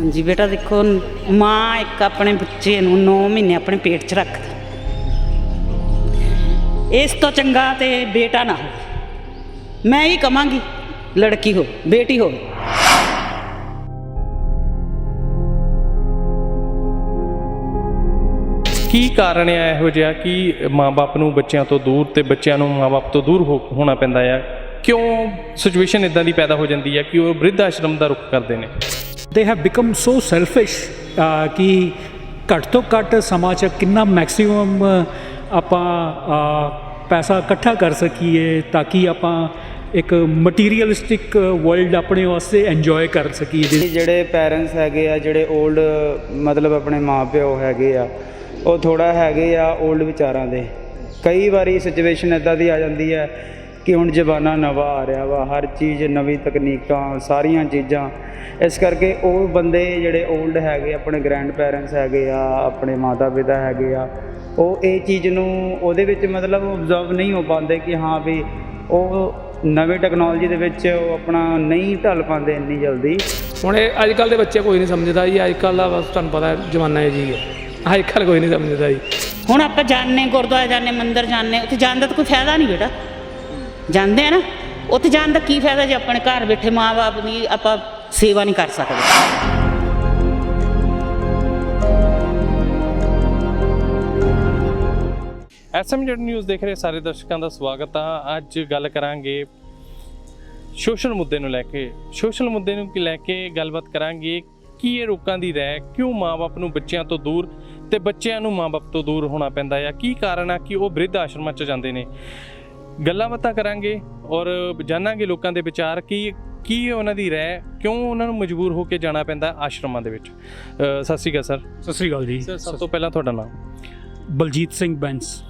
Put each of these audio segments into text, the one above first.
ਹਾਂਜੀ, ਬੇਟਾ ਦੇਖੋ, ਮਾਂ ਇੱਕ ਆਪਣੇ ਬੱਚੇ ਨੂੰ 9 ਮਹੀਨੇ ਆਪਣੇ ਪੇਟ 'ਚ ਰੱਖਦੀ। ਇਸ ਤੋਂ ਚੰਗਾ ਤੇ ਬੇਟਾ ਨਾ ਹੋਵੇ। ਮੈਂ ਹੀ ਕਵਾਂਗੀ, ਲੜਕੀ ਹੋ, ਬੇਟੀ ਹੋ। ਕੀ ਕਾਰਨ ਹੈ ਇਹੋ ਜਿਹਾ ਕਿ ਮਾਪੇ ਨੂੰ ਬੱਚਿਆਂ ਤੋਂ ਦੂਰ ਤੇ ਬੱਚਿਆਂ ਨੂੰ ਮਾਪੇ ਤੋਂ ਦੂਰ ਹੋ- ਹੋਣਾ ਪੈਂਦਾ ਆ? ਕਿਉਂ ਸਿਚੁਏਸ਼ਨ ਇਦਾਂ ਦੀ ਪੈਦਾ ਹੋ ਜਾਂਦੀ ਹੈ ਕਿ ਉਹ ਬ੍ਰਿਧ ਆਸ਼ਰਮ ਦਾ ਰੁਖ ਕਰਦੇ ਨੇ? They have become so selfish ਕਿ ਘੱਟ ਤੋਂ ਘੱਟ ਸਮਾਂ 'ਚ ਕਿੰਨਾ ਮੈਕਸਿਮਮ ਆਪਾਂ ਪੈਸਾ ਇਕੱਠਾ ਕਰ ਸਕੀਏ ਤਾਂ ਕਿ ਆਪਾਂ ਇੱਕ ਮਟੀਰੀਅਲਿਸਟਿਕ ਵਰਲਡ ਆਪਣੇ ਵਾਸਤੇ ਇੰਜੋਏ ਕਰ ਸਕੀਏ ਜਿਹਦੇ- ਜਿਹੜੇ ਪੈਰੈਂਟਸ ਹੈਗੇ ਆ, ਜਿਹੜੇ 올ਡ ਮਤਲਬ ਆਪਣੇ ਮਾਪਿਓ ਹੈਗੇ ਆ, ਉਹ ਥੋੜਾ ਹੈਗੇ ਆ 올ਡ ਵਿਚਾਰਾਂ ਦੇ। ਕਈ ਵਾਰੀ ਸਿਚੁਏਸ਼ਨ ਇਦਾਂ ਦੀ ਆ ਜਾਂਦੀ ਹੈ ਕਿ ਹੁਣ ਜ਼ਮਾਨਾ ਨਵਾਂ ਆ ਰਿਹਾ ਵਾ ਹਰ ਚੀਜ਼ ਨਵੀਂ ਤਕਨੀਕਾਂ ਸਾਰੀਆਂ ਚੀਜ਼ਾਂ। ਇਸ ਕਰਕੇ ਉਹ ਬੰਦੇ ਜਿਹੜੇ 올ਡ ਹੈਗੇ ਆਪਣੇ ਗ੍ਰੈਂਡ ਪੈਰੈਂਟਸ ਹੈਗੇ ਆ ਆਪਣੇ ਮਾਤਾ ਪਿਤਾ ਹੈਗੇ ਆ ਉਹ ਇਹ ਚੀਜ਼ ਨੂੰ ਉਹਦੇ ਵਿੱਚ ਮਤਲਬ ਆਬਜ਼ਰਵ ਨਹੀਂ ਹੋ ਪਾਉਂਦੇ ਕਿ ਹਾਂ ਵੀ ਉਹ ਨਵੀਂ ਟੈਕਨੋਲੋਜੀ ਦੇ ਵਿੱਚ ਉਹ ਆਪਣਾ ਨਹੀਂ ਢਲ ਪਾਉਂਦੇ ਇੰਨੀ ਜਲਦੀ। ਹੁਣ ਇਹ ਅੱਜ ਕੱਲ ਦੇ ਬੱਚੇ ਕੋਈ ਨਹੀਂ ਸਮਝਦਾ ਜੀ ਅੱਜ ਕੱਲ ਦਾ ਬਸ ਤੁਹਾਨੂੰ ਪਤਾ ਹੈ ਜ਼ਮਾਨਾ ਹੈ ਜੀ ਅੱਜ ਕੱਲ ਕੋਈ ਨਹੀਂ ਸਮਝਦਾ ਜੀ। ਹੁਣ ਆਪਾਂ ਜਾਣਨੇ ਗੁਰਦੁਆਰੇ ਜਾਣਨੇ ਮੰਦਿਰ ਜਾਣਨੇ ਉੱਥੇ ਜਾਣ ਦਾ ਤਾਂ ਕੋਈ ਫਾਇਦਾ ਨਹੀਂ ਬੇਟਾ। ਜਾਂਦੇ ਆ ਨਾ, ਉੱਥੇ ਜਾਣ ਦਾ ਕੀ ਫਾਇਦਾ ਜੇ ਆਪਣੇ ਘਰ ਬੈਠੇ ਮਾਂ-ਬਾਪ ਦੀ ਆਪਾਂ ਸੇਵਾ ਨਹੀਂ ਕਰ ਸਕਦੇ। ਐਸਐਮਜੈਡ ਨਿਊਜ਼ ਦੇਖ ਰਹੇ ਸਾਰੇ ਦਰਸ਼ਕਾਂ ਦਾ ਸਵਾਗਤ ਆ। ਅੱਜ ਗੱਲ ਕਰਾਂਗੇ ਸੋਸ਼ਲ ਮੁੱਦੇ ਨੂੰ ਲੈ ਕੇ। ਸੋਸ਼ਲ ਮੁੱਦੇ ਨੂੰ ਲੈ ਕੇ ਗੱਲਬਾਤ ਕਰਾਂਗੇ, ਕੀ ਇਹ ਰੋਕਾਂ ਦੀ ਰਹਿ ਕਿਉਂ ਮਾਪੇ ਨੂੰ ਬੱਚਿਆਂ ਤੋਂ ਦੂਰ ਤੇ ਬੱਚਿਆਂ ਨੂੰ ਮਾਪੇ ਤੋਂ ਦੂਰ ਹੋਣਾ ਪੈਂਦਾ ਆ? ਕੀ ਕਾਰਨ ਆ ਕਿ ਉਹ ਬ੍ਰਿਧ ਆਸ਼ਰਮਾਂ 'ਚ ਜਾਂਦੇ ਨੇ? ਗੱਲਾਂ ਬਾਤਾਂ ਕਰਾਂਗੇ ਔਰ ਜਾਣਾਂਗੇ ਲੋਕਾਂ ਦੇ ਵਿਚਾਰ ਕੀ ਕੀ ਉਹਨਾਂ ਦੀ ਰਹਿ ਕਿਉਂ ਉਹਨਾਂ ਨੂੰ ਮਜਬੂਰ ਹੋ ਕੇ ਜਾਣਾ ਪੈਂਦਾ ਆਸ਼ਰਮਾਂ ਦੇ ਵਿੱਚ। ਅ, ਸਤਿ ਸ਼੍ਰੀ ਅਕਾਲ ਸਰ। ਸਤਿ ਸ੍ਰੀ ਅਕਾਲ ਜੀ। ਸਰ ਸਭ ਤੋਂ ਪਹਿਲਾਂ ਤੁਹਾਡਾ ਨਾਮ? ਬਲਜੀਤ ਸਿੰਘ ਬੈਂਸ।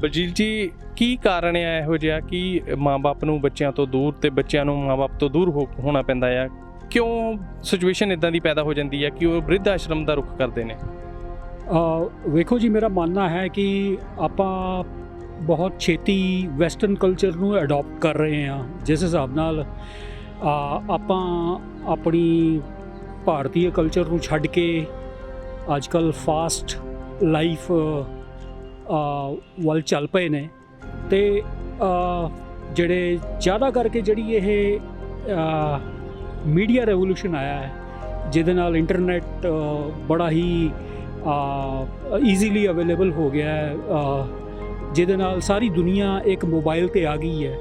ਬਲਜੀਤ ਜੀ ਕੀ ਕਾਰਨ ਹੈ ਇਹੋ ਜਿਹਾ ਕਿ ਮਾਪੇ ਨੂੰ ਬੱਚਿਆਂ ਤੋਂ ਦੂਰ ਤੇ ਬੱਚਿਆਂ ਨੂੰ ਮਾਪੇ ਤੋਂ ਦੂਰ ਹੋ- ਹੋਣਾ ਪੈਂਦਾ ਆ? ਕਿਉਂ ਸਿਚੁਏਸ਼ਨ ਇਦਾਂ ਦੀ ਪੈਦਾ ਹੋ ਜਾਂਦੀ ਹੈ ਕਿ ਉਹ ਬ੍ਰਿਧ ਆਸ਼ਰਮ ਦਾ ਰੁਖ ਕਰਦੇ ਨੇ? ਅ, ਵੇਖੋ ਜੀ ਮੇਰਾ ਮੰਨਣਾ ਹੈ ਕਿ ਆਪਾਂ ਬਹੁਤ ਛੇਤੀ ਵੈਸਟਰਨ ਕਲਚਰ ਨੂੰ ਅਡਾਪਟ ਕਰ ਰਹੇ ਹਾਂ। ਜਿਸ ਹਿਸਾਬ ਨਾਲ ਆਪਾਂ ਆਪਣੀ ਭਾਰਤੀ ਕਲਚਰ ਨੂੰ ਛੱਡ ਕੇ ਅੱਜ ਅੱਜਕੱਲ ਫਾਸਟ ਲਾਈਫ ਵੱਲ ਚੱਲ ਪਏ ਨੇ। ਤੇ ਜਿਹੜੇ ਜ਼ਿਆਦਾ ਕਰਕੇ ਜਿਹੜੀ ਇਹ ਮੀਡੀਆ ਰੈਵੋਲੂਸ਼ਨ ਆਇਆ ਹੈ, ਜਿਹਦੇ ਨਾਲ ਇੰਟਰਨੈਟ ਬੜਾ ਹੀ ਈਜ਼ੀਲੀ ਅਵੇਲੇਬਲ ਹੋ ਗਿਆ ਹੈ ਜਿਹਦੇ ਨਾਲ ਸਾਰੀ ਦੁਨੀਆ ਇੱਕ ਮੋਬਾਈਲ ਤੇ ਆ ਗਈ ਹੈ।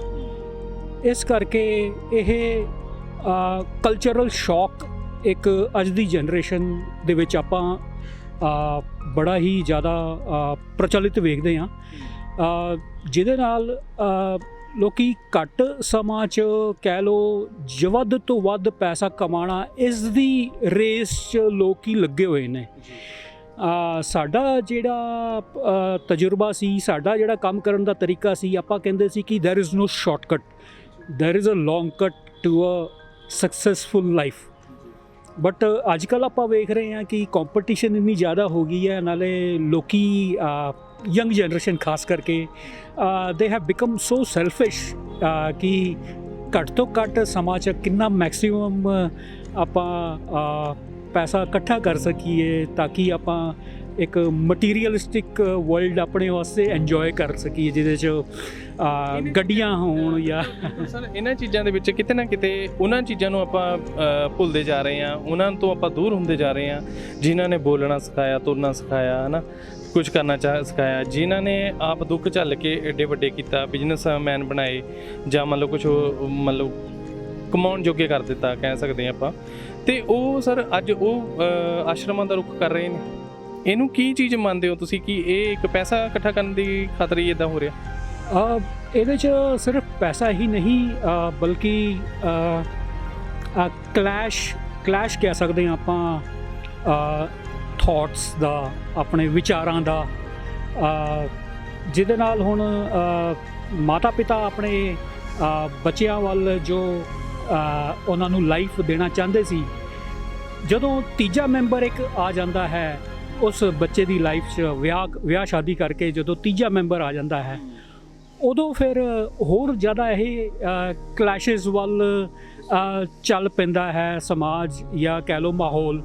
ਇਸ ਕਰਕੇ ਇਹ ਕਲਚਰਲ ਸ਼ੌਕ ਇੱਕ ਅੱਜ ਦੀ ਜਨਰੇਸ਼ਨ ਦੇ ਵਿੱਚ ਆਪਾਂ ਬੜਾ ਹੀ ਜ਼ਿਆਦਾ ਪ੍ਰਚਲਿਤ ਵੇਖਦੇ ਹਾਂ। ਜਿਹਦੇ ਨਾਲ ਅ, ਲੋਕੀ ਘੱਟ ਸਮਾਂ 'ਚ ਕਹਿ ਲੋ ਵੱਧ ਤੋਂ ਵੱਧ ਪੈਸਾ ਕਮਾਉਣਾ ਇਸ ਦੀ ਰੇਸ 'ਚ ਲੋਕੀ ਲੱਗੇ ਹੋਏ ਨੇ। ਸਾਡਾ ਜਿਹੜਾ ਤਜਰਬਾ ਸੀ, ਸਾਡਾ ਜਿਹੜਾ ਕੰਮ ਕਰਨ ਦਾ ਤਰੀਕਾ ਸੀ, ਆਪਾਂ ਕਹਿੰਦੇ ਸੀ ਕਿ there is no shortcut, there is a long cut to a successful life but ਅੱਜ ਕੱਲ ਆਪਾਂ ਵੇਖ ਰਹੇ ਹਾਂ ਕਿ ਕੰਪੀਟੀਸ਼ਨ ਇੰਨੀ ਜ਼ਿਆਦਾ ਹੋ ਗਈ ਹੈ, ਨਾਲੇ ਲੋਕੀ ਯੰਗ ਜਨਰੇਸ਼ਨ ਖਾਸ ਕਰਕੇ they have become so selfish ਕਿ ਘੱਟ ਤੋਂ ਘੱਟ ਸਮਾਂ 'ਚ ਕਿੰਨਾ ਮੈਕਸਿਮਮ ਆਪਾਂ ਪੈਸਾ ਇਕੱਠਾ ਕਰ ਸਕੀਏ ਤਾਂ ਕਿ ਆਪਾਂ ਇੱਕ ਮਟੀਰੀਅਲਿਸਟਿਕ ਵਰਲਡ ਆਪਣੇ ਵਾਸਤੇ ਇੰਜੋਏ ਕਰ ਸਕੀਏ ਜਿਹਦੇ 'ਚ ਗੱਡੀਆਂ ਹੋਣ ਜਾਂ ਸਰ ਇਹਨਾਂ ਚੀਜ਼ਾਂ ਦੇ ਵਿੱਚ ਕਿਤੇ ਨਾ ਕਿਤੇ ਉਹਨਾਂ ਚੀਜ਼ਾਂ ਨੂੰ ਆਪਾਂ ਭੁੱਲਦੇ ਜਾ ਰਹੇ ਹਾਂ ਉਹਨਾਂ ਤੋਂ ਆਪਾਂ ਦੂਰ ਹੁੰਦੇ ਜਾ ਰਹੇ ਹਾਂ ਜਿਨ੍ਹਾਂ ਨੇ ਬੋਲਣਾ ਸਿਖਾਇਆ ਤੁਰਨਾ ਸਿਖਾਇਆ ਹਨਾ ਕੁਝ ਕਰਨਾ ਚਾਹ ਸਿਖਾਇਆ ਜਿਨ੍ਹਾਂ ਨੇ ਆਪ ਦੁੱਖ ਝੱਲ ਕੇ ਏਡੇ ਵੱਡੇ ਕੀਤਾ ਬਿਜ਼ਨਸਮੈਨ ਬਣਾਏ ਜਾਂ ਮੰਨ ਲਓ ਕੁਝ ਮੰਨ ਲਓ ਕਮਾਉਣ ਜੋਗੇ ਕਰ ਦਿੱਤਾ ਕਹਿ ਸਕਦੇ ਹਾਂ ਆਪਾਂ। ਤੇ ਉਹ ਸਰ ਅੱਜ ਉਹ ਆਸ਼ਰਮਾਂ ਦਾ ਰੁਖ ਕਰ ਰਹੇ ਨੇ। ਇਹਨੂੰ ਕੀ ਚੀਜ਼ ਮੰਨਦੇ ਹੋ ਤੁਸੀਂ ਕਿ ਇਹ ਇੱਕ ਪੈਸਾ ਇਕੱਠਾ ਕਰਨ ਦੀ ਖਾਤਰ ਹੀ ਇਦਾਂ ਹੋ ਰਿਹਾ? ਅ, ਇਹਦੇ 'ਚ ਸਿਰਫ ਪੈਸਾ ਹੀ ਨਹੀਂ ਬਲਕਿ ਕਲੈਸ਼ ਕਲੈਸ਼ ਕਹਿ ਸਕਦੇ ਹਾਂ ਆਪਾਂ ਥਾਟਸ ਦਾ ਆਪਣੇ ਵਿਚਾਰਾਂ ਦਾ। ਜਿਹਦੇ ਨਾਲ ਹੁਣ ਮਾਤਾ ਪਿਤਾ ਆਪਣੇ ਬੱਚਿਆਂ ਵੱਲ ਜੋ ਉਹਨਾਂ ਨੂੰ ਲਾਈਫ ਦੇਣਾ ਚਾਹੁੰਦੇ ਸੀ। ਜਦੋਂ ਤੀਜਾ ਮੈਂਬਰ ਇੱਕ ਆ ਜਾਂਦਾ ਹੈ, ਉਸ ਬੱਚੇ ਦੀ ਲਾਈਫ 'ਚ ਵਿਆਹ ਵਿਆਹ ਸ਼ਾਦੀ ਕਰਕੇ ਜਦੋਂ ਤੀਜਾ ਮੈਂਬਰ ਆ ਜਾਂਦਾ ਹੈ, ਉਦੋਂ ਫਿਰ ਹੋਰ ਜ਼ਿਆਦਾ ਇਹ ਕਲੈਸ਼ਸ ਵੱਲ ਚੱਲ ਪੈਂਦਾ ਹੈ ਸਮਾਜ ਜਾਂ ਕਹਿ ਲਓ ਮਾਹੌਲ,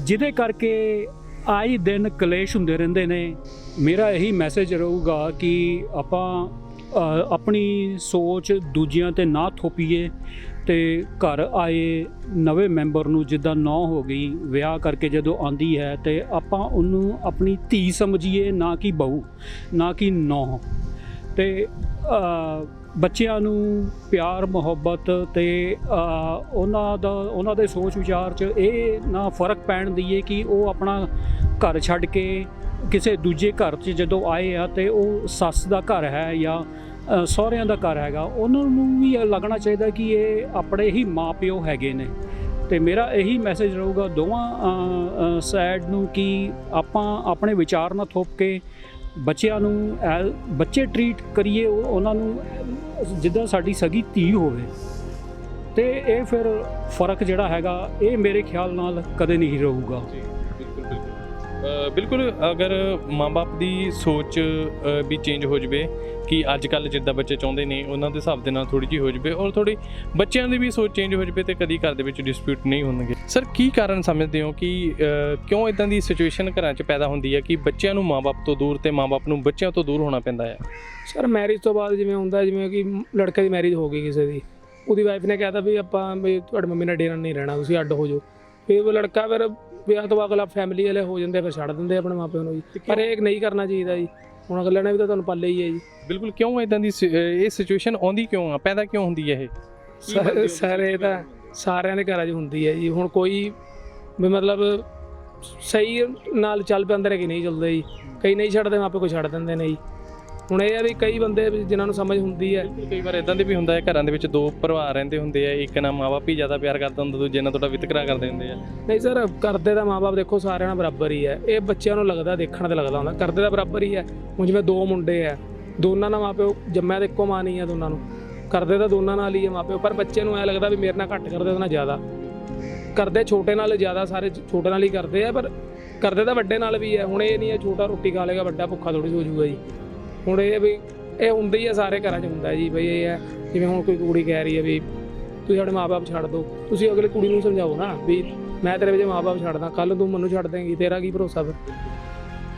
ਜਿਹਦੇ ਕਰਕੇ ਆਈ ਦਿਨ ਕਲੇਸ਼ ਹੁੰਦੇ ਰਹਿੰਦੇ ਨੇ। ਮੇਰਾ ਇਹੀ ਮੈਸੇਜ ਰਹੂਗਾ ਕਿ ਆਪਾਂ ਆਪਣੀ ਸੋਚ ਦੂਜਿਆਂ ਤੇ ਨਾ ਥੋਪੀਏ। ਤੇ ਘਰ ਆਏ ਨਵੇਂ ਮੈਂਬਰ ਨੂੰ ਜਿੱਦਾਂ ਨੌ ਹੋ ਗਈ, ਵਿਆਹ ਕਰਕੇ ਜਦੋਂ ਆਂਦੀ ਹੈ ਤੇ ਆਪਾਂ ਉਹਨੂੰ ਆਪਣੀ ਧੀ ਸਮਝੀਏ, ਨਾ ਕਿ ਬਹੂ, ਨਾ ਕਿ ਨੌ। ਤੇ ਬੱਚਿਆਂ ਨੂੰ ਪਿਆਰ, ਮੁਹੱਬਤ ਤੇ ਉਹਨਾਂ ਦਾ, ਉਹਨਾਂ ਦੇ ਸੋਚ ਵਿਚਾਰ 'ਚ ਇਹ ਨਾ ਫ਼ਰਕ ਪੈਣ ਦਈਏ ਕਿ ਉਹ ਆਪਣਾ ਘਰ ਛੱਡ ਕੇ ਕਿਸੇ ਦੂਜੇ ਘਰ 'ਚ ਜਦੋਂ ਆਏ ਆ ਤੇ ਉਹ ਸੱਸ ਦਾ ਘਰ ਹੈ ਜਾਂ ਸਹੁਰਿਆਂ ਦਾ ਘਰ ਹੈਗਾ, ਉਹਨਾਂ ਨੂੰ ਵੀ ਇਹ ਲੱਗਣਾ ਚਾਹੀਦਾ ਕਿ ਇਹ ਆਪਣੇ ਹੀ ਮਾਪਿਓ ਹੈਗੇ ਨੇ। ਤੇ ਮੇਰਾ ਇਹੀ ਮੈਸੇਜ ਰਹੂਗਾ ਦੋਵਾਂ ਸਾਈਡ ਨੂੰ ਕਿ ਆਪਾਂ ਆਪਣੇ ਵਿਚਾਰ ਨਾ ਥੋਪ ਕੇ ਬੱਚਿਆਂ ਨੂੰ ਐ- ਬੱਚੇ ਟਰੀਟ ਕਰੀਏ, ਉਹ- ਉਹਨਾਂ ਨੂੰ ਜਿੱਦਾਂ ਸਾਡੀ ਸਗੀ ਧੀ ਹੋਵੇ। ਤੇ ਇਹ ਫਿਰ ਫ਼ਰਕ ਜਿਹੜਾ ਹੈਗਾ, ਇਹ ਮੇਰੇ ਖਿਆਲ ਨਾਲ ਕਦੇ ਨਹੀਂ ਰਹੂਗਾ। ਬਿਲਕੁਲ ਅਗਰ ਮਾਂ-ਬਾਪ ਦੀ ਸੋਚ ਵੀ ਚੇਂਜ ਹੋ ਜਵੇ ਕਿ ਅੱਜ ਕੱਲ ਜਿੱਦਾਂ ਬੱਚੇ ਚਾਹੁੰਦੇ ਨੇ, ਉਹਨਾਂ ਦੇ ਹਿਸਾਬ ਦੇ ਨਾਲ ਥੋੜੀ ਜਿਹੀ ਹੋ ਜਵੇ ਔਰ ਥੋੜੀ ਬੱਚਿਆਂ ਦੀ ਵੀ ਸੋਚ ਚੇਂਜ ਹੋ ਜਵੇ ਤੇ ਕਦੀ ਘਰ ਦੇ ਵਿੱਚ ਡਿਸਪਿਊਟ ਨਹੀਂ ਹੋਣਗੇ। ਸਰ ਕੀ ਕਾਰਨ ਸਮਝਦੇ ਹੋ ਕਿ ਕਿਉਂ ਇਦਾਂ ਦੀ ਸਿਚੁਏਸ਼ਨ ਘਰਾਂ 'ਚ ਪੈਦਾ ਹੁੰਦੀ ਹੈ ਕਿ ਬੱਚਿਆਂ ਨੂੰ ਮਾਂ-ਬਾਪ ਤੋਂ ਦੂਰ ਤੇ ਮਾਂ-ਬਾਪ ਨੂੰ ਬੱਚਿਆਂ ਤੋਂ ਦੂਰ ਹੋਣਾ ਪੈਂਦਾ ਹੈ? ਸਰ ਮੈਰਿਜ ਤੋਂ ਬਾਅਦ ਜਿਵੇਂ ਹੁੰਦਾ, ਜਿਵੇਂ ਕਿ ਲੜਕੇ ਦੀ ਮੈਰਿਜ ਹੋ ਗਈ ਕਿਸੇ ਦੀ, ਉਹਦੀ ਵਾਈਫ ਨੇ ਕਹਿਤਾ ਵੀ ਆਪਾਂ ਵੀ ਤੁਹਾਡੀ ਮੰਮੀ ਨਾਲ ਡੇਰਾ ਨਹੀਂ ਰਹਿਣਾ, ਤੁਸੀਂ ਅੱਡ ਹੋ ਜਾਓ। ਫਿਰ ਉਹ ਲੜਕਾ ਫਿਰ ਵਿਆਹ ਤੋਂ ਬਾਅਦ ਅਗਲਾ ਫੈਮਿਲੀ ਵਾਲੇ ਹੋ ਜਾਂਦੇ ਫਿਰ ਛੱਡ ਦਿੰਦੇ ਆਪਣੇ ਮਾਪਿਆਂ ਨੂੰ ਜੀ। ਪਰ ਇਹ ਨਹੀਂ ਕਰਨਾ ਚਾਹੀਦਾ ਜੀ। ਹੁਣ ਅਗਲੇ ਨੇ ਵੀ ਤਾਂ ਤੁਹਾਨੂੰ ਪਾਲੇ ਹੀ ਹੈ ਜੀ। ਬਿਲਕੁਲ ਕਿਉਂ ਇਦਾਂ ਦੀ ਸਿ- ਇਹ ਸਿਚੁਏਸ਼ਨ ਆਉਂਦੀ ਕਿਉਂ ਆ? ਪੈਦਾ ਕਿਉਂ ਹੁੰਦੀ ਹੈ ਇਹ? ਸਰ ਸਰ ਤਾਂ ਸਾਰਿਆਂ ਦੇ ਘਰਾਂ 'ਚ ਹੁੰਦੀ ਹੈ ਜੀ। ਹੁਣ ਕੋਈ ਵੀ ਮਤਲਬ ਸਹੀ ਨਾਲ ਚੱਲ ਪੈਂਦੇ ਨੇ ਕਿ ਨਹੀਂ ਚੱਲਦੇ ਜੀ। ਕਈ ਨਹੀਂ ਛੱਡਦੇ ਮਾਪੇ ਕੋਈ ਛੱਡ ਦਿੰਦੇ ਨੇ ਜੀ। ਹੁਣ ਇਹ ਆ ਵੀ ਕਈ ਬੰਦੇ ਵੀ ਜਿਨ੍ਹਾਂ ਨੂੰ ਸਮਝ ਹੁੰਦੀ ਹੈ। ਕਈ ਵਾਰ ਇਦਾਂ ਦੇ ਵੀ ਹੁੰਦਾ ਹੈ ਘਰਾਂ ਦੇ ਵਿੱਚ ਦੋ ਪਰਿਵਾਰ ਰਹਿੰਦੇ ਹੁੰਦੇ ਆ ਇੱਕ ਨਾਲ ਮਾਂ-ਬਾਪ ਹੀ ਜ਼ਿਆਦਾ ਪਿਆਰ ਕਰਦਾ ਹੁੰਦਾ ਦੂਜੇ ਨਾਲ ਤੁਹਾਡਾ ਵਿਤਕਰਾ ਕਰਦੇ ਹੁੰਦੇ ਆ। ਨਹੀਂ ਸਰ ਕਰਦੇ ਦਾ ਮਾਪੇ ਦੇਖੋ ਸਾਰਿਆਂ ਨਾਲ ਬਰਾਬਰ ਹੀ ਹੈ। ਇਹ ਬੱਚਿਆਂ ਨੂੰ ਲੱਗਦਾ ਦੇਖਣ ਤੇ ਲੱਗਦਾ ਹੁੰਦਾ। ਕਰਦੇ ਦਾ ਬਰਾਬਰ ਹੀ ਹੈ। ਹੁਣ ਜਿਵੇਂ ਦੋ ਮੁੰਡੇ ਆ ਦੋਨਾਂ ਦਾ ਮਾਪਿਓ ਜੰਮਿਆ ਤੇ ਇੱਕੋ ਮਾਂ ਨਹੀਂ ਹੈ ਦੋਨਾਂ ਨੂੰ। ਕਰਦੇ ਤਾਂ ਦੋਨਾਂ ਨਾਲ ਹੀ ਹੈ ਮਾਪਿਓ ਪਰ ਬੱਚੇ ਨੂੰ ਐ ਲੱਗਦਾ ਵੀ ਮੇਰੇ ਨਾਲ ਘੱਟ ਕਰਦੇ ਉਹਦੇ ਨਾਲ ਜ਼ਿਆਦਾ। ਕਰਦੇ ਛੋਟੇ ਨਾਲ ਜ਼ਿਆਦਾ ਸਾਰੇ ਛੋਟੇ ਨਾਲ ਹੀ ਕਰਦੇ ਆ ਪਰ ਕਰਦੇ ਤਾਂ ਵੱਡੇ ਨਾਲ ਵੀ ਹੈ। ਹੁਣ ਇਹ ਨਹੀਂ ਹੈ ਛੋਟਾ ਰੋਟੀ ਖਾ ਲੇਗਾ ਵੱਡਾ ਭੁੱਖਾ ਥੋੜੀ ਸੋ ਜਾਊਗਾ ਜੀ। ਹੁਣ ਇਹ ਵੀ, ਇਹ ਹੁੰਦਾ ਹੀ ਹੈ ਸਾਰੇ ਘਰਾਂ 'ਚ ਹੁੰਦਾ ਜੀ ਬਈ ਇਹ ਹੈ ਜਿਵੇਂ ਹੁਣ ਕੋਈ ਕੁੜੀ ਕਹਿ ਰਹੀ ਹੈ ਵੀ ਤੁਸੀਂ ਸਾਡੇ ਮਾਪੇ ਛੱਡ ਦਿਓ ਤੁਸੀਂ ਅਗਲੇ ਕੁੜੀ ਨੂੰ ਸਮਝਾਓ ਨਾ ਵੀ ਮੈਂ ਤੇਰੇ ਵਿੱਚ ਮਾਪੇ ਛੱਡਦਾ ਕੱਲ ਤੂੰ ਮੈਨੂੰ ਛੱਡ ਦੇਂਗੀ, ਤੇਰਾ ਕੀ ਭਰੋਸਾ ਫਿਰ?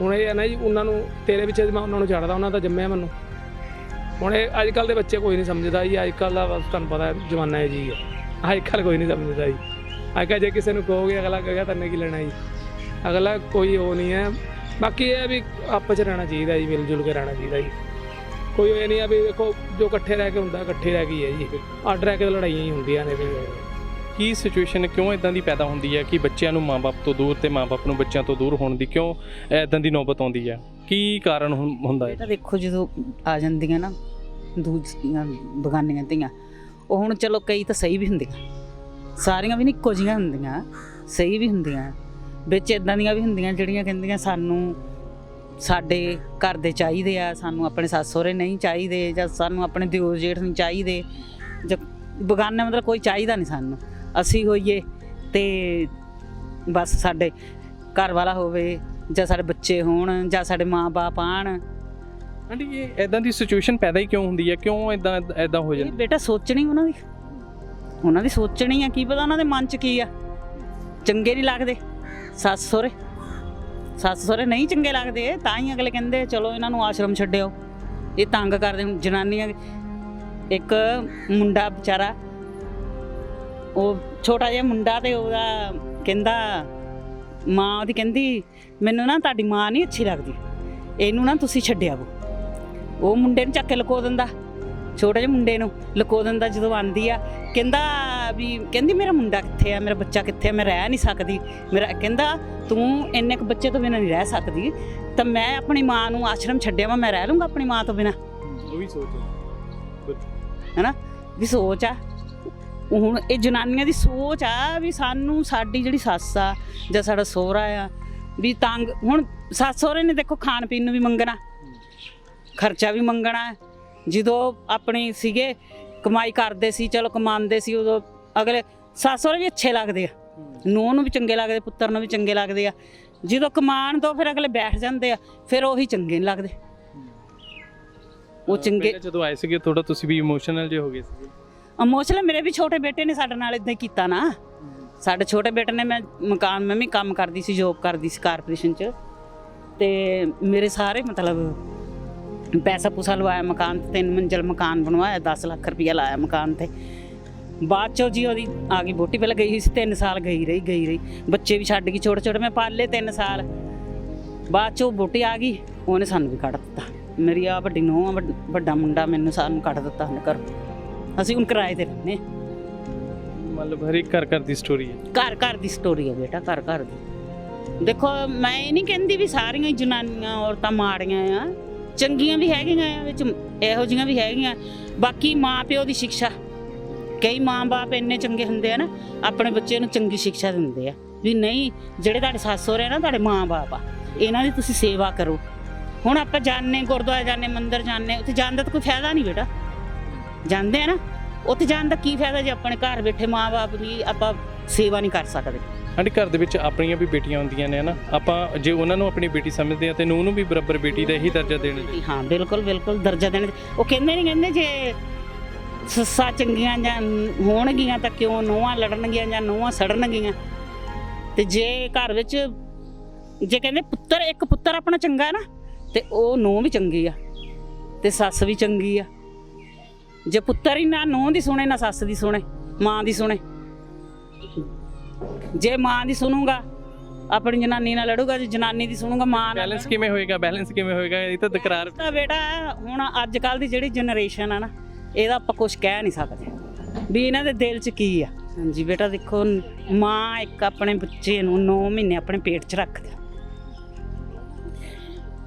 ਹੁਣ ਇਹ ਹੈ ਨਾ ਜੀ, ਉਹਨਾਂ ਨੂੰ, ਤੇਰੇ ਪਿੱਛੇ ਮੈਂ ਉਹਨਾਂ ਨੂੰ ਛੱਡਦਾ, ਉਹਨਾਂ ਦਾ ਜੰਮਿਆ ਮੈਨੂੰ। ਹੁਣ ਇਹ ਅੱਜ ਕੱਲ ਦੇ ਬੱਚੇ ਕੋਈ ਨਹੀਂ ਸਮਝਦਾ ਜੀ ਅੱਜ ਕੱਲ ਦਾ ਬਸ ਤੁਹਾਨੂੰ ਪਤਾ ਜ਼ਮਾਨਾ ਹੈ ਜੀ ਅੱਜ ਕੱਲ ਕੋਈ ਨਹੀਂ ਸਮਝਦਾ ਜੀ। ਅੱਜ ਕੱਲ੍ਹ ਜੇ ਕਿਸੇ ਨੂੰ ਕਹੋਗੇ, ਅਗਲਾ ਕਹੇਗਾ, ਤੈਨੇ ਕੀ ਲੈਣਾ ਜੀ? ਅਗਲਾ ਕੋਈ ਉਹ ਨਹੀਂ ਹੈ ਬਾਕੀ ਇਹ ਹੈ ਵੀ ਆਪਸ ਚ ਰਹਿਣਾ ਚਾਹੀਦਾ ਜੀ ਮਿਲ ਜੁਲ ਕੇ ਰਹਿਣਾ ਚਾਹੀਦਾ ਜੀ। ਕੋਈ ਇਹ ਨਹੀਂ ਆ ਵੀ ਦੇਖੋ ਜੋ ਇਕੱਠੇ ਰਹਿ ਕੇ ਹੁੰਦਾ ਇਕੱਠੇ ਰਹਿ ਕੇ ਹੀ ਹੈ ਜੀ। ਅੱਡ ਰਹਿ ਕੇ ਤਾਂ ਲੜਾਈਆਂ ਹੀ ਹੁੰਦੀਆਂ ਨੇ ਵੀ। ਕੀ ਸਿਚੁਏਸ਼ਨ ਕਿਉਂ ਇਦਾਂ ਦੀ ਪੈਦਾ ਹੁੰਦੀ ਹੈ ਕਿ ਬੱਚਿਆਂ ਨੂੰ ਮਾਂ-ਬਾਪ ਤੋਂ ਦੂਰ ਤੇ ਮਾਂ-ਬਾਪ ਨੂੰ ਬੱਚਿਆਂ ਤੋਂ ਦੂਰ ਹੋਣ ਦੀ ਕਿਉਂ ਇਦਾਂ ਦੀ ਨੌਬਤ ਆਉਂਦੀ ਹੈ? ਕੀ ਕਾਰਨ ਹੁੰ- ਹੁੰਦਾ ਹੈ? ਬੇਟਾ ਦੇਖੋ ਜਦੋਂ ਆ ਜਾਂਦੀਆਂ ਨਾ ਦੂਜੀਆਂ ਬਗਾਨੀਆਂ ਧੀਆਂ ਉਹ ਹੁਣ ਚਲੋ ਕਈ ਤਾਂ ਸਹੀ ਵੀ ਹੁੰਦੀਆਂ। ਸਾਰੀਆਂ ਵੀ ਨਹੀਂ ਇੱਕੋ ਜਿਹੀਆਂ ਹੁੰਦੀਆਂ ਸਹੀ ਵੀ ਹੁੰਦੀਆਂ। ਵਿੱਚ ਇਦਾਂ ਦੀਆਂ ਵੀ ਹੁੰਦੀਆਂ ਜਿਹੜੀਆਂ ਕਹਿੰਦੀਆਂ ਸਾਨੂੰ ਸਾਡੇ ਘਰ ਦੇ ਚਾਹੀਦੇ ਆ ਸਾਨੂੰ ਆਪਣੇ ਸੱਸ ਸਹੁਰੇ ਨਹੀਂ ਚਾਹੀਦੇ ਜਾਂ ਸਾਨੂੰ ਆਪਣੇ ਦਿਓਰ ਜੇਠ ਨਹੀਂ ਚਾਹੀਦੇ। ਜਾਂ ਬਗਾਨਾ ਮਤਲਬ ਕੋਈ ਚਾਹੀਦਾ ਨਹੀਂ ਸਾਨੂੰ। ਅਸੀਂ ਹੋਈਏ ਤੇ ਬਸ ਸਾਡੇ ਘਰ ਵਾਲਾ ਹੋਵੇ ਜਾਂ ਸਾਡੇ ਬੱਚੇ ਹੋਣ ਜਾਂ ਸਾਡੇ ਮਾਂ-ਬਾਪ ਆਣ। ਆਂਟੀ ਇਹ ਇਦਾਂ ਦੀ ਸਿਚੁਏਸ਼ਨ ਪੈਦਾ ਹੀ ਕਿਉਂ ਹੁੰਦੀ ਹੈ? ਕਿਉਂ ਇਦਾਂ ਇਦਾਂ ਹੋ ਜਾਂਦਾ? ਬੇਟਾ ਸੋਚਣੀ ਉਹਨਾਂ ਦੀ। ਉਹਨਾਂ ਦੀ ਸੋਚਣੀ ਆ ਕੀ ਪਤਾ ਉਹਨਾਂ ਦੇ ਮਨ 'ਚ ਕੀ ਆ। ਚੰਗੇ ਨਹੀਂ ਲੱਗਦੇ। ਸੱਸ ਸਹੁਰੇ। ਸੱਸ ਸਹੁਰੇ ਨਹੀਂ ਚੰਗੇ ਲੱਗਦੇ ਤਾਂ ਹੀ ਅਗਲੇ ਕਹਿੰਦੇ, ਚਲੋ ਇਹਨਾਂ ਨੂੰ ਆਸ਼ਰਮ ਛੱਡਿਓ। ਇਹ ਤੰਗ ਕਰਦੇ ਹੁਣ ਜਨਾਨੀਆਂ। ਇੱਕ ਮੁੰਡਾ ਵਿਚਾਰਾ, ਉਹ ਛੋਟਾ ਜਿਹਾ ਮੁੰਡਾ ਤੇ ਉਹਦਾ ਕਹਿੰਦਾ, ਮਾਂ ਉਹਦੀ ਕਹਿੰਦੀ, ਮੈਨੂੰ ਨਾ ਤੁਹਾਡੀ ਮਾਂ ਨਹੀਂ ਅੱਛੀ ਲੱਗਦੀ। ਇਹਨੂੰ ਨਾ ਤੁਸੀਂ ਛੱਡਿਆ ਵੋ। ਉਹ ਮੁੰਡੇ ਨੂੰ ਚੱਕ ਕੇ ਲਕੋ ਦਿੰਦਾ। ਛੋਟੇ ਜਿਹੇ ਮੁੰਡੇ ਨੂੰ ਲਕੋ ਦਿੰਦਾ ਜਦੋਂ ਆਂਦੀ ਆ। ਕਹਿੰਦਾ ਵੀ ਕਹਿੰਦੀ ਮੇਰਾ ਮੁੰਡਾ ਕਿੱਥੇ ਆ ਮੇਰਾ ਬੱਚਾ ਕਿੱਥੇ ਆ ਮੈਂ ਰਹਿ ਨਹੀਂ ਸਕਦੀ। ਮੇਰਾ ਕਹਿੰਦਾ ਤੂੰ ਇੰਨੇ ਕੁ ਬੱਚੇ ਤੋਂ ਬਿਨਾਂ ਨਹੀਂ ਰਹਿ ਸਕਦੀ। ਤਾਂ ਮੈਂ ਆਪਣੀ ਮਾਂ ਨੂੰ ਆਸ਼ਰਮ ਛੱਡਿਆ ਵਾ ਮੈਂ ਰਹਿ ਲੂੰਗਾ ਆਪਣੀ ਮਾਂ ਤੋਂ ਬਿਨਾਂ। ਉਹ ਵੀ ਸੋਚ। ਹੈਨਾ? ਵੀ ਸੋਚ ਆ। ਹੁਣ ਇਹ ਜਨਾਨੀਆਂ ਦੀ ਸੋਚ ਆ ਵੀ ਸਾਨੂੰ ਸਾਡੀ ਜਿਹੜੀ ਸੱਸ ਆ ਜਾਂ ਸਾਡਾ ਸਹੁਰਾ ਆ ਵੀ ਤੰਗ ਹੁਣ ਸੱਸ ਸਹੁਰੇ ਨੇ ਦੇਖੋ ਖਾਣ ਪੀਣ ਨੂੰ ਵੀ ਮੰਗਣਾ। ਖਰਚਾ ਵੀ ਮੰਗਣਾ। ਜਦੋਂ ਆਪਣੇ ਸੀਗੇ ਕਮਾਈ ਕਰਦੇ ਸੀ ਚਲੋ ਕਮਾਉਂਦੇ ਸੀ ਉਦੋਂ ਅਗਲੇ ਸੱਸ ਸਹੁਰੇ ਵੀ ਅੱਛੇ ਲੱਗਦੇ ਆ। ਨੂੰਹ ਨੂੰ ਵੀ ਚੰਗੇ ਲੱਗਦੇ ਪੁੱਤਰ ਨੂੰ ਵੀ ਚੰਗੇ ਲੱਗਦੇ ਆ। ਜਦੋਂ ਕਮਾਣ ਤੋਂ ਫਿਰ ਅਗਲੇ ਬੈਠ ਜਾਂਦੇ ਆ ਫਿਰ ਉਹੀ ਚੰਗੇ ਨਹੀਂ ਲੱਗਦੇ। ਉਹ ਚੰਗੇ ਪਹਿਲਾਂ ਜਦੋਂ ਆਏ ਸੀਗੇ ਥੋੜਾ ਤੁਸੀਂ ਵੀ ਇਮੋਸ਼ਨਲ ਜੇ ਹੋ ਗਏ ਸੀਗੇ। ਇਮੋਸ਼ਨਲ ਮੇਰੇ ਵੀ ਛੋਟੇ ਬੇਟੇ ਨੇ ਸਾਡੇ ਨਾਲ ਇਦਾਂ ਕੀਤਾ ਨਾ। ਸਾਡੇ ਛੋਟੇ ਬੇਟੇ ਨੇ ਮੈਂ ਮਕਾਨ ਮੈਂ ਵੀ ਕੰਮ ਕਰਦੀ ਸੀ ਜੋਬ ਕਰਦੀ ਸੀ ਕਾਰਪੋਰੇਸ਼ਨ 'ਚ। ਤੇ ਮੇਰੇ ਸਾਰੇ ਮਤਲਬ ਪੈਸਾ ਪੂਸਾ ਲਵਾਇਆ ਮਕਾਨ ਤੇ ਤਿੰਨ ਮੰਜ਼ਲ ਮਕਾਨ ਬਣਵਾਇਆ 10 ਲੱਖ ਰੁਪਇਆ ਲਾਇਆ ਮਕਾਨ ਤੇ। ਬਾਅਦ ਚੋਂ ਜੀ ਉਹਦੀ ਆ ਗਈ ਬੋਟੀ ਪਹਿਲਾਂ ਗਈ ਸੀ 3 ਸਾਲ ਗਈ ਰਹੀ ਗਈ ਰਹੀ। ਬੱਚੇ ਵੀ ਛੱਡ ਗਈ ਛੋਟੇ ਛੋਟੇ ਮੈਂ ਪਾਲੇ 3 ਸਾਲ। ਬਾਅਦ ਚੋਂ ਬੋਟੀ ਆ ਗਈ ਉਹਨੇ ਸਾਨੂੰ ਵੀ ਕੱਢ ਦਿੱਤਾ। ਮੇਰੀ ਆ ਵੱਡੀ ਨੂੰਹ ਆ ਵੱਡਾ ਮੁੰਡਾ ਮੈਨੂੰ ਸਾਨੂੰ ਕੱਢ ਦਿੱਤਾ ਉਹਨੇ ਘਰੋਂ। ਅਸੀਂ ਹੁਣ ਕਿਰਾਏ ਤੇ ਰਹਿੰਦੇ। ਮਤਲਬ ਹਰ ਇੱਕ ਘਰ ਘਰ ਦੀ ਸਟੋਰੀ ਹੈ। ਘਰ ਘਰ ਦੀ ਸਟੋਰੀ ਹੈ ਬੇਟਾ ਘਰ ਘਰ ਦੀ। ਦੇਖੋ ਮੈਂ ਇਹ ਨਹੀਂ ਕਹਿੰਦੀ ਵੀ ਸਾਰੀਆਂ ਹੀ ਜਨਾਨੀਆਂ ਔਰਤਾਂ ਮਾੜੀਆਂ ਆ। ਚੰਗੀਆਂ ਵੀ ਹੈਗੀਆਂ ਆ ਵਿੱਚ ਇਹੋ ਜਿਹੀਆਂ ਵੀ ਹੈਗੀਆਂ। ਬਾਕੀ ਮਾਂ ਪਿਓ ਦੀ ਸਿੱਖਿਆ। ਕਈ ਮਾਂ-ਬਾਪ ਇੰਨੇ ਚੰਗੇ ਹੁੰਦੇ ਆ ਨਾ ਆਪਣੇ ਬੱਚੇ ਨੂੰ ਚੰਗੀ ਸਿੱਖਿਆ ਦਿੰਦੇ ਆ। ਵੀ ਨਹੀਂ ਜਿਹੜੇ ਤੁਹਾਡੇ ਸੱਸ ਸਹੁਰੇ ਆ ਨਾ ਤੁਹਾਡੇ ਮਾਂ-ਬਾਪ ਆ ਇਹਨਾਂ ਦੀ ਤੁਸੀਂ ਸੇਵਾ ਕਰੋ। ਹੁਣ ਆਪਾਂ ਜਾਣੇ ਗੁਰਦੁਆਰੇ ਜਾਣੇ ਮੰਦਿਰ ਜਾਣੇ ਉੱਥੇ ਜਾਣ ਦਾ ਤਾਂ ਕੋਈ ਫਾਇਦਾ ਨਹੀਂ ਬੇਟਾ। ਜਾਂਦੇ ਆ ਨਾ ਉੱਥੇ ਜਾਣ ਦਾ ਕੀ ਫਾਇਦਾ ਜੇ ਆਪਣੇ ਘਰ ਬੈਠੇ ਮਾਂ-ਬਾਪ ਦੀ ਆਪਾਂ ਸੇਵਾ ਨਹੀਂ ਕਰ ਸਕਦੇ? ਸਾਡੇ ਘਰ ਦੇ ਵਿੱਚ ਆਪਣੀਆਂ ਵੀ ਬੇਟੀਆਂ ਹੁੰਦੀਆਂ ਨੇ ਹਨਾ ਆਪਾਂ ਜੇ ਉਹਨਾਂ ਨੂੰ ਆਪਣੀ ਬੇਟੀ ਸਮਝਦੇ ਆ ਤੇ ਨੂੰ ਨੂੰ ਵੀ ਬਰਾਬਰ ਬੇਟੀ ਦਾ ਹੀ ਦਰਜਾ ਦੇਣਾ। ਹਾਂ ਬਿਲਕੁਲ ਬਿਲਕੁਲ ਦਰਜਾ ਦੇਣ। ਉਹ ਕਹਿੰਦੇ ਨਹੀਂ ਕਹਿੰਦੇ ਜੇ ਸੱਸਾਂ ਚੰਗੀਆਂ ਜਾਂ ਹੋਣਗੀਆਂ ਤਾਂ ਕਿਉਂ ਨੂੰਹਾਂ ਲੜਨਗੀਆਂ ਜਾਂ ਨੂੰਹਾਂ ਸੜਨਗੀਆਂ? ਤੇ ਜੇ ਘਰ ਵਿੱਚ ਜੇ ਕਹਿੰਦੇ ਪੁੱਤਰ ਇੱਕ ਪੁੱਤਰ ਆਪਣਾ ਚੰਗਾ ਨਾ ਤੇ ਉਹ ਨੂੰਹ ਵੀ ਚੰਗੀ ਆ ਤੇ ਸੱਸ ਵੀ ਚੰਗੀ ਆ। ਜੇ ਪੁੱਤਰ ਹੀ ਨਾ ਨੂੰਹ ਦੀ ਸੁਣੇ ਨਾ ਸੱਸ ਦੀ ਸੁਣੇ ਮਾਂ ਦੀ ਸੁਣੇ। ਜੇ ਮਾਂ ਦੀ ਸੁਣੂਗਾ ਆਪਣੀ ਜਨਾਨੀ ਨਾਲ ਲੜੂਗਾ ਜੇ ਜਨਾਨੀ ਦੀ ਸੁਣੂਗਾ ਮਾਂ ਨਾਲ ਬੈਲੈਂਸ ਕਿਵੇਂ ਹੋਏਗਾ? ਬੈਲੈਂਸ ਕਿਵੇਂ ਹੋਏਗਾ? ਇਹ ਤਾਂ ਤਕਰਾਰ ਤਾਂ ਬੇਟਾ ਹੁਣ ਅੱਜ ਕੱਲ ਦੀ ਜਿਹੜੀ ਜਨਰੇਸ਼ਨ ਆ ਨਾ ਇਹਦਾ ਆਪਾਂ ਕੁਝ ਕਹਿ ਨਹੀਂ ਸਕਦੇ। ਵੀ ਇਹਨਾਂ ਦੇ ਦਿਲ 'ਚ ਕੀ ਆ? ਹਾਂਜੀ ਬੇਟਾ ਦੇਖੋ, ਮਾਂ ਇੱਕ ਆਪਣੇ ਬੱਚੇ ਨੂੰ 9 ਮਹੀਨੇ ਆਪਣੇ ਪੇਟ 'ਚ ਰੱਖਦੀ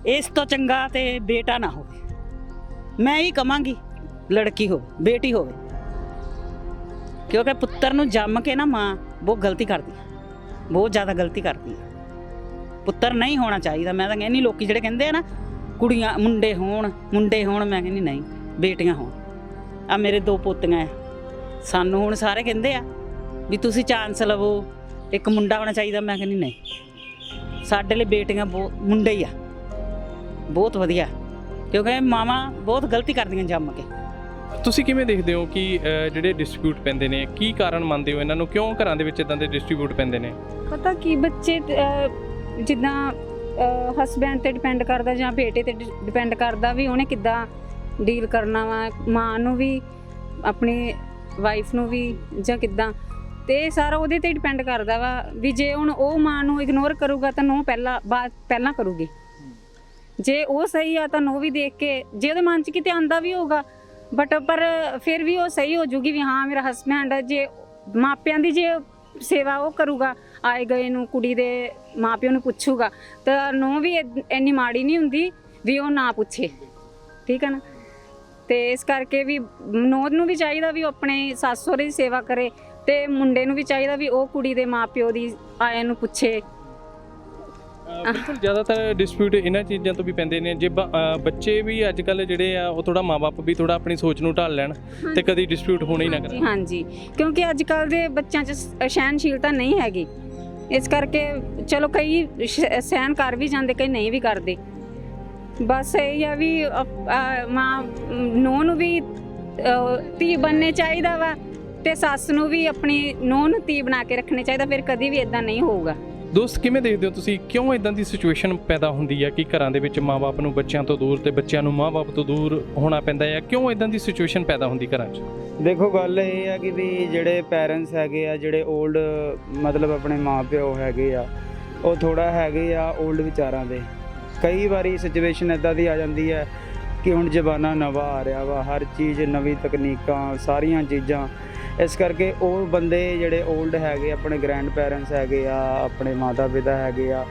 ਇਸ ਤੋਂ ਚੰਗਾ ਤੇ ਬੇਟਾ ਨਾ ਹੋਵੇ। ਮੈਂ ਹੀ ਕਵਾਂਗੀ, ਲੜਕੀ ਹੋਵੇ, ਬੇਟੀ ਹੋਵੇ। ਕਿਉਂਕਿ ਪੁੱਤਰ ਨੂੰ ਜੰਮ ਕੇ ਨਾ ਮਾਂ ਬਹੁਤ ਗਲਤੀ ਕਰਦੀ ਆ। ਬਹੁਤ ਜ਼ਿਆਦਾ ਗਲਤੀ ਕਰਦੀ ਹੈ ਪੁੱਤਰ ਨਹੀਂ ਹੋਣਾ ਚਾਹੀਦਾ। ਮੈਂ ਤਾਂ ਕਹਿੰਦੀ ਲੋਕੀ ਜਿਹੜੇ ਕਹਿੰਦੇ ਆ ਨਾ, ਕੁੜੀਆਂ ਮੁੰਡੇ ਹੋਣ ਮੁੰਡੇ ਹੋਣ, ਮੈਂ ਕਹਿੰਦੀ ਨਹੀਂ, ਬੇਟੀਆਂ ਹੋਣ। ਆ ਮੇਰੇ ਦੋ ਪੋਤੀਆਂ ਆ। ਸਾਨੂੰ ਹੁਣ ਸਾਰੇ ਕਹਿੰਦੇ ਆ ਵੀ ਤੁਸੀਂ ਚਾਂਸ ਲਵੋ ਇੱਕ ਮੁੰਡਾ ਹੋਣਾ ਚਾਹੀਦਾ। ਮੈਂ ਕਹਿੰਦੀ ਨਹੀਂ। ਸਾਡੇ ਲਈ ਬੇਟੀਆਂ ਬਹੁਤ ਮੁੰਡੇ ਹੀ ਆ। ਬਹੁਤ ਵਧੀਆ। ਕਿਉਂਕਿ ਮਾਵਾਂ ਬਹੁਤ ਗਲਤੀ ਕਰਦੀਆਂ ਜੰਮ ਕੇ। ਤੁਸੀਂ ਕਿਵੇਂ ਦੇਖਦੇ ਹੋ ਕਿ ਜਿਹੜੇ ਡਿਸਟ੍ਰੀਬਿਊਟ ਪੈਂਦੇ ਨੇ ਕੀ ਕਾਰਨ ਮੰਨਦੇ ਹੋ ਇਹਨਾਂ ਨੂੰ? ਕਿਉਂ ਘਰਾਂ ਦੇ ਵਿੱਚ ਇਦਾਂ ਦੇ ਡਿਸਟ੍ਰੀਬਿਊਟ ਪੈਂਦੇ ਨੇ? ਪਤਾ ਕੀ ਬੱਚੇ ਜਿੱਦਾਂ ਹਸਬੈਂਡ ਤੇ ਡਿਪੈਂਡ ਕਰਦਾ ਜਾਂ ਬੇਟੇ ਤੇ ਡਿਪੈਂਡ ਕਰਦਾ ਵੀ ਉਹਨੇ ਕਿੱਦਾਂ ਡੀਲ ਕਰਨਾ ਵਾ, ਮਾਂ ਨੂੰ ਵੀ, ਆਪਣੀ ਵਾਈਫ ਨੂੰ ਵੀ, ਜਾਂ ਕਿੱਦਾਂ। ਤੇ ਇਹ ਸਾਰਾ ਉਹਦੇ ਤੇ ਡਿਪੈਂਡ ਕਰਦਾ ਵਾ ਵੀ ਜੇ ਹੁਣ ਉਹ ਮਾਂ ਨੂੰ ਇਗਨੋਰ ਕਰੂਗਾ ਤਾਂ ਨੂੰ ਪਹਿਲਾਂ, ਬਾਅਦ ਪਹਿਲਾਂ ਕਰੂਗੀ। ਜੇ ਉਹ ਸਹੀ ਆ ਤਾਂ ਨੂੰ ਵੀ ਦੇਖ ਕੇ, ਜੇ ਉਹਦੇ ਮਨ 'ਚ ਕਿਤੇ ਆਂਦਾ ਵੀ ਹੋਊਗਾ ਬਟ ਪਰ ਫਿਰ ਵੀ ਉਹ ਸਹੀ ਹੋ ਜੂਗੀ ਵੀ ਹਾਂ, ਮੇਰਾ ਹਸਬੈਂਡ ਜੇ ਮਾਪਿਆਂ ਦੀ ਜੇ ਸੇਵਾ ਉਹ ਕਰੂਗਾ, ਆਏ ਗਏ ਨੂੰ ਕੁੜੀ ਦੇ ਮਾਪਿਆਂ ਨੂੰ ਪੁੱਛੂਗਾ, ਤਾਂ ਨੂੰ ਵੀ ਇੰਨੀ ਮਾੜੀ ਨਹੀਂ ਹੁੰਦੀ ਵੀ ਉਹ ਨਾ ਪੁੱਛੇ। ਠੀਕ ਹੈ ਨਾ? ਤੇ ਇਸ ਕਰਕੇ ਵੀ ਨੋਦ ਨੂੰ ਵੀ ਚਾਹੀਦਾ ਵੀ ਉਹ ਆਪਣੇ ਸੱਸ ਸਹੁਰੇ ਦੀ ਸੇਵਾ ਕਰੇ ਤੇ ਮੁੰਡੇ ਨੂੰ ਵੀ ਚਾਹੀਦਾ ਵੀ ਉਹ ਕੁੜੀ ਦੇ ਮਾਪਿਓ ਦੀ ਆਇਆਂ ਨੂੰ ਪੁੱਛੇ। ਬਿਲਕੁਲ ਜ਼ਿਆਦਾਤਰ ਡਿਸਪਿਊਟ ਇਹਨਾਂ ਚੀਜ਼ਾਂ ਤੋਂ ਵੀ ਪੈਂਦੇ ਨੇ। ਜੇ ਬੱਚੇ ਵੀ ਅੱਜ ਕੱਲ ਜਿਹੜੇ ਆ ਉਹ ਥੋੜਾ ਮਾਪੇ ਵੀ ਥੋੜਾ ਆਪਣੀ ਸੋਚ ਨੂੰ ਢਾਲ ਲੈਣ ਤੇ ਕਦੀ ਡਿਸਪਿਊਟ ਹੋਣਾ ਹੀ ਨਾ ਜੀ ਕਰਨ ਹਾਂਜੀ। ਕਿਉਂਕਿ ਅੱਜ ਕੱਲ ਦੇ ਬੱਚਿਆਂ 'ਚ ਸ- ਸਹਿਣਸ਼ੀਲਤਾ ਨਹੀਂ ਹੈਗੀ। ਇਸ ਕਰਕੇ ਚਲੋ ਕਈ ਸ਼- ਸਹਿਣ ਕਰ ਵੀ ਜਾਂਦੇ ਕਈ ਨਹੀਂ ਵੀ ਕਰਦੇ। ਬਸ ਇਹ ਆ ਵੀ ਮਾਂ ਨੂੰਹ ਨੂੰ ਵੀ ਅ, ਧੀ ਬਣਨੇ ਚਾਹੀਦਾ ਵਾ ਤੇ ਸੱਸ ਨੂੰ ਵੀ ਆਪਣੀ ਨੂੰਹ ਨੂੰ ਧੀ ਬਣਾ ਕੇ ਰੱਖਣੇ ਚਾਹੀਦਾ ਫਿਰ ਕਦੀ ਵੀ ਇਦਾਂ ਨਹੀਂ ਹੋਊਗਾ। ਦੋਸਤ ਕਿਵੇਂ ਦੇਖਦੇ ਹੋ ਤੁਸੀਂ? ਕਿਉਂ ਇਦਾਂ ਦੀ ਸਿਚੁਏਸ਼ਨ ਪੈਦਾ ਹੁੰਦੀ ਹੈ ਕਿ ਘਰਾਂ ਦੇ ਵਿੱਚ ਮਾਪੇ ਨੂੰ ਬੱਚਿਆਂ ਤੋਂ ਦੂਰ ਤੇ ਬੱਚਿਆਂ ਨੂੰ ਮਾਪੇ ਤੋਂ ਦੂਰ ਹੋਣਾ ਪੈਂਦਾ ਹੈ ਕਿਉਂ ਇਦਾਂ ਦੀ ਸਿਚੁਏਸ਼ਨ ਪੈਦਾ ਹੁੰਦੀ ਘਰਾਂ 'ਚ? ਦੇਖੋ ਗੱਲ ਇਹ ਆ ਕਿ ਵੀ ਜਿਹੜੇ ਪੈਰੈਂਟਸ ਹੈਗੇ ਆ ਜਿਹੜੇ 올ਡ ਮਤਲਬ ਆਪਣੇ ਮਾਪਿਓ ਹੈਗੇ ਆ ਉਹ ਥੋੜਾ ਹੈਗੇ ਆ 올ਡ ਵਿਚਾਰਾਂ ਦੇ। ਕਈ ਵਾਰੀ ਸਿਚੁਏਸ਼ਨ ਇਦਾਂ ਦੀ ਆ ਜਾਂਦੀ ਹੈ ਕਿ ਹੁਣ ਜ਼ਮਾਨਾ ਨਵਾਂ ਆ ਰਿਹਾ ਵਾ ਹਰ ਚੀਜ਼ ਨਵੀਂ ਤਕਨੀਕਾਂ ਸਾਰੀਆਂ ਚੀਜ਼ਾਂ। ਇਸ ਕਰਕੇ ਉਹ ਬੰਦੇ ਜਿਹੜੇ 올ਡ ਹੈਗੇ ਆਪਣੇ ਗ੍ਰੈਂਡ ਪੈਰੈਂਟਸ ਹੈਗੇ ਆ ਆਪਣੇ ਮਾਤਾ ਪਿਤਾ ਹੈਗੇ ਆ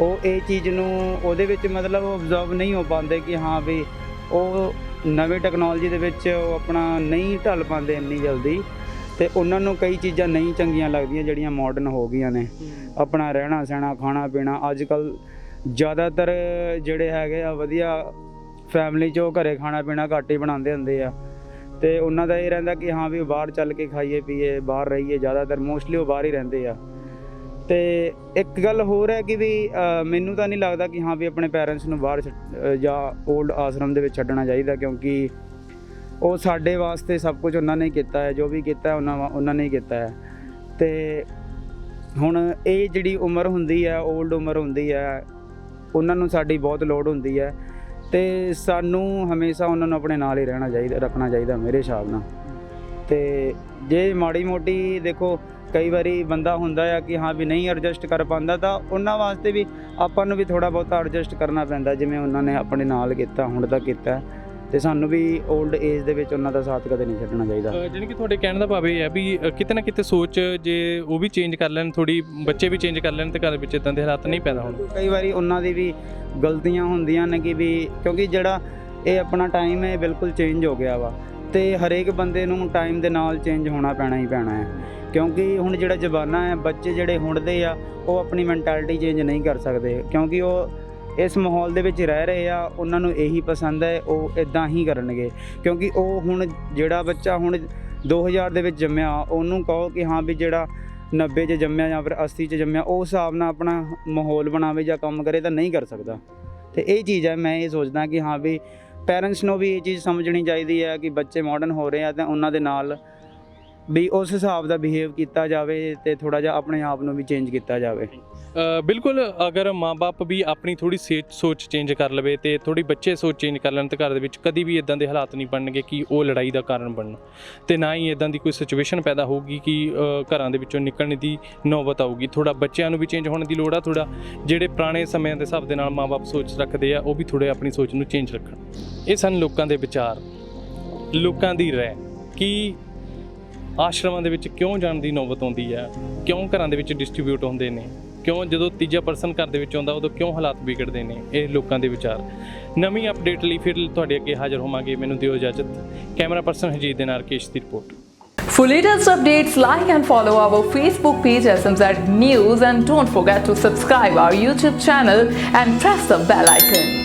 ਉਹ ਇਹ ਚੀਜ਼ ਨੂੰ ਉਹਦੇ ਵਿੱਚ ਮਤਲਬ ਆਬਜ਼ਰਵ ਨਹੀਂ ਹੋ ਪਾਉਂਦੇ ਕਿ ਹਾਂ ਵੀ ਉਹ ਨਵੀਂ ਟੈਕਨੋਲੋਜੀ ਦੇ ਵਿੱਚ ਉਹ ਆਪਣਾ ਨਹੀਂ ਢਲ ਪਾਉਂਦੇ ਇੰਨੀ ਜਲਦੀ ਤੇ ਉਹਨਾਂ ਨੂੰ ਕਈ ਚੀਜ਼ਾਂ ਨਹੀਂ ਚੰਗੀਆਂ ਲੱਗਦੀਆਂ ਜਿਹੜੀਆਂ ਮਾਡਰਨ ਹੋ ਗਈਆਂ ਨੇ। ਆਪਣਾ ਰਹਿਣਾ ਸਹਿਣਾ ਖਾਣਾ ਪੀਣਾ ਅੱਜ ਕੱਲ ਜ਼ਿਆਦਾਤਰ ਜਿਹੜੇ ਹੈਗੇ ਆ, ਵਧੀਆ ਫੈਮਿਲੀ 'ਚ ਉਹ ਘਰੇ ਖਾਣਾ ਪੀਣਾ ਘੱਟ ਹੀ ਬਣਾਉਂਦੇ ਹੁੰਦੇ ਆ। ਤੇ ਉਹਨਾਂ ਦਾ ਇਹ ਰਹਿੰਦਾ ਕਿ ਹਾਂ ਵੀ ਬਾਹਰ ਚੱਲ ਕੇ ਖਾਈਏ, ਪੀਏ, ਬਾਹਰ ਰਹੀਏ, ਜ਼ਿਆਦਾਤਰ ਮੋਸਟਲੀ ਉਹ ਬਾਹਰ ਹੀ ਰਹਿੰਦੇ ਆ। ਤੇ ਇੱਕ ਗੱਲ ਹੋਰ ਹੈ ਕਿ ਵੀ ਮੈਨੂੰ ਤਾਂ ਨਹੀਂ ਲੱਗਦਾ ਕਿ ਹਾਂ ਵੀ ਆਪਣੇ ਪੇਰੈਂਟਸ ਨੂੰ ਬਾਹਰ ਛੱਡ- ਜਾਂ 올ਡ ਆਸ਼ਰਮ ਦੇ ਵਿੱਚ ਛੱਡਣਾ ਚਾਹੀਦਾ, ਕਿਉਂਕਿ ਉਹ ਸਾਡੇ ਵਾਸਤੇ ਸਭ ਕੁਝ ਉਹਨਾਂ ਨੇ ਕੀਤਾ ਹੈ, ਜੋ ਵੀ ਕੀਤਾ ਉਹਨਾਂ ਵਾ- ਉਹਨਾਂ ਨੇ ਹੀ ਕੀਤਾ ਹੈ। ਤੇ ਹੁਣ ਇਹ ਜਿਹੜੀ ਉਮਰ ਹੁੰਦੀ ਹੈ 올ਡ ਉਮਰ ਹੁੰਦੀ ਹੈ ਉਹਨਾਂ ਨੂੰ ਸਾਡੀ ਬਹੁਤ ਲੋੜ ਹੁੰਦੀ ਹੈ ਤੇ ਸਾਨੂੰ ਹਮੇਸ਼ਾ ਉਹਨਾਂ ਨੂੰ ਆਪਣੇ ਨਾਲ ਹੀ ਰਹਿਣਾ ਚਾਹੀਦਾ, ਰੱਖਣਾ ਚਾਹੀਦਾ ਮੇਰੇ ਹਿਸਾਬ ਨਾਲ। ਤੇ ਜੇ ਮਾੜੀ ਮੋਟੀ ਦੇਖੋ, ਕਈ ਵਾਰੀ ਬੰਦਾ ਹੁੰਦਾ ਆ ਕਿ ਹਾਂ ਵੀ ਨਹੀਂ ਐਡਜਸਟ ਕਰ ਪਾਉਂਦਾ ਤਾਂ ਉਹਨਾਂ ਵਾਸਤੇ ਵੀ ਆਪਾਂ ਨੂੰ ਵੀ ਥੋੜਾ ਬਹੁਤਾ ਐਡਜਸਟ ਕਰਨਾ ਪੈਂਦਾ, ਜਿਵੇਂ ਉਹਨਾਂ ਨੇ ਆਪਣੇ ਨਾਲ ਕੀਤਾ, ਹੁਣ ਤੱਕ ਕੀਤਾ। ਤੇ ਸਾਨੂੰ ਵੀ 올ਡ ਏਜ ਦੇ ਵਿੱਚ ਉਹਨਾਂ ਦਾ ਸਾਥ ਕਦੇ ਨਹੀਂ ਛੱਡਣਾ ਚਾਹੀਦਾ। ਜਾਣੀ ਕਿ ਤੁਹਾਡੇ ਕਹਿਣ ਦਾ ਭਾਵ ਇਹ ਹੈ ਵੀ ਕਿਤੇ ਨਾ ਕਿਤੇ ਸੋਚ ਜੇ ਉਹ ਵੀ ਚੇਂਜ ਕਰ ਲੈਣ ਥੋੜੀ ਬੱਚੇ ਵੀ ਚੇਂਜ ਕਰ ਲੈਣ ਤੇ ਘਰ ਵਿੱਚ ਇਦਾਂ ਦੇ ਹਾਲਾਤ ਨਹੀਂ ਪੈਦਾ ਹੋਣ। ਕਈ ਵਾਰੀ ਉਹਨਾਂ ਦੀ ਵੀ ਗਲਤੀਆਂ ਹੁੰਦੀਆਂ ਨੇ ਕਿ ਵੀ ਕਿਉਂਕਿ ਜਿਹੜਾ ਇਹ ਆਪਣਾ ਟਾਈਮ ਹੈ ਬਿਲਕੁਲ ਚੇਂਜ ਹੋ ਗਿਆ ਵਾ। ਤੇ ਹਰੇਕ ਬੰਦੇ ਨੂੰ ਟਾਈਮ ਦੇ ਨਾਲ ਚੇਂਜ ਹੋਣਾ ਪੈਣਾ ਹੀ ਪੈਣਾ ਹੈ। ਕਿਉਂਕਿ ਹੁਣ ਜਿਹੜਾ ਜ਼ਮਾਨਾ ਹੈ ਬੱਚੇ ਜਿਹੜੇ ਹੁਣ ਦੇ ਆ ਉਹ ਆਪਣੀ ਮੈਂਟੈਲਿਟੀ ਚੇਂਜ ਨਹੀਂ ਕਰ ਸਕਦੇ। ਕਿਉਂਕਿ ਉਹ ਇਸ ਮਾਹੌਲ ਦੇ ਵਿੱਚ ਰਹਿ ਰਹੇ ਆ, ਉਹਨਾਂ ਨੂੰ ਇਹੀ ਪਸੰਦ ਹੈ, ਉਹ ਇਦਾਂ ਹੀ ਕਰਨਗੇ। ਕਿਉਂਕਿ ਉਹ ਹੁਣ ਜਿਹੜਾ ਬੱਚਾ ਹੁਣ 2000 ਦੇ ਵਿੱਚ ਜੰਮਿਆ, ਉਹਨੂੰ ਕਹੋ ਕਿ ਹਾਂ ਵੀ ਜਿਹੜਾ 90 'ਚ ਜੰਮਿਆ ਜਾਂ ਫਿਰ 80 'ਚ ਜੰਮਿਆ ਉਸ ਹਿਸਾਬ ਨਾਲ ਆਪਣਾ ਮਾਹੌਲ ਬਣਾਵੇ ਜਾਂ ਕੰਮ ਕਰੇ ਤਾਂ ਨਹੀਂ ਕਰ ਸਕਦਾ। ਤੇ ਇਹ ਚੀਜ਼ ਹੈ, ਮੈਂ ਇਹ ਸੋਚਦਾ ਕਿ ਹਾਂ ਵੀ ਪੇਰੈਂਟਸ ਨੂੰ ਵੀ ਇਹ ਚੀਜ਼ ਸਮਝਣੀ ਚਾਹੀਦੀ ਹੈ ਕਿ ਬੱਚੇ ਮਾਡਰਨ ਹੋ ਰਹੇ ਆ ਤਾਂ ਉਹਨਾਂ ਦੇ ਨਾਲ ਵੀ ਉਸ ਹਿਸਾਬ ਦਾ ਬਿਹੇਵ ਕੀਤਾ ਜਾਵੇ ਤੇ ਥੋੜਾ ਜਿਹਾ ਆਪਣੇ ਆਪ ਨੂੰ ਵੀ ਚੇਂਜ ਕੀਤਾ ਜਾਵੇ। ਬਿਲਕੁਲ, ਅਗਰ ਮਾਪੇ ਵੀ ਆਪਣੀ ਥੋੜੀ ਸੋਚ ਚੇਂਜ ਕਰ ਲਵੇ ਤੇ ਥੋੜੀ ਬੱਚੇ ਸੋਚ ਚੇਂਜ ਕਰ ਲੈਣ ਤਾਂ ਘਰ ਦੇ ਵਿੱਚ ਕਦੀ ਵੀ ਇਦਾਂ ਦੇ ਹਾਲਾਤ ਨਹੀਂ ਬਣਨਗੇ ਕਿ ਉਹ ਲੜਾਈ ਦਾ ਕਾਰਨ ਬਣਨ। ਤੇ ਨਾ ਹੀ ਇਦਾਂ ਦੀ ਕੋਈ ਸਿਚੁਏਸ਼ਨ ਪੈਦਾ ਹੋਊਗੀ ਕਿ ਘਰਾਂ ਦੇ ਵਿੱਚੋਂ ਨਿਕਲਣ ਦੀ ਨੌਬਤ ਆਊਗੀ। ਥੋੜਾ ਬੱਚਿਆਂ ਨੂੰ ਵੀ ਚੇਂਜ ਹੋਣ ਦੀ ਲੋੜ ਆ ਥੋੜਾ ਜਿਹੜੇ ਪੁਰਾਣੇ ਸਮਿਆਂ ਦੇ ਹਿਸਾਬ ਦੇ ਨਾਲ ਮਾਪੇ ਸੋਚ ਰੱਖਦੇ ਆ, ਉਹ ਵੀ ਥੋੜੇ ਆਪਣੀ ਸੋਚ ਨੂੰ ਚੇਂਜ ਰੱਖਣ। ਇਹ ਸਨ ਲੋਕਾਂ ਦੇ ਵਿਚਾਰ, ਲੋਕਾਂ ਦੀ ਰਾਏ ਕਿ ਆਸ਼ਰਮਾਂ ਦੇ ਵਿੱਚ ਕਿਉਂ ਜਾਣ ਦੀ ਨੌਬਤ ਆਉਂਦੀ ਹੈ? ਕਿਉਂ ਘਰਾਂ ਦੇ ਵਿੱਚ ਡਿਸਟ੍ਰੀਬਿਊਟ ਹੁੰਦੇ ਨੇ? ਕਿਉਂ ਜਦੋਂ ਤੀਜਾ ਪਰਸਨ ਘਰ ਦੇ ਵਿੱਚ ਆਉਂਦਾ ਉਦੋਂ ਕਿਉਂ ਹਾਲਾਤ ਵਿਗੜਦੇ ਨੇ? ਇਹ ਲੋਕਾਂ ਦੇ ਵਿਚਾਰ। ਨਵੀਂ ਅਪਡੇਟ ਲਈ ਫਿਰ ਤੁਹਾਡੇ ਅੱਗੇ ਹਾਜ਼ਰ ਹੋਵਾਂਗੇ। ਮੈਨੂੰ ਦਿਓ ਇਜਾਜ਼ਤ। ਕੈਮਰਾ ਪਰਸਨ ਹਜੀਤ ਦੇ ਨਾਲ ਕੇਸ਼ ਦੀ report. For latest updates, like and follow our Facebook page SMZ News and don't forget to subscribe our YouTube channel and press the bell icon.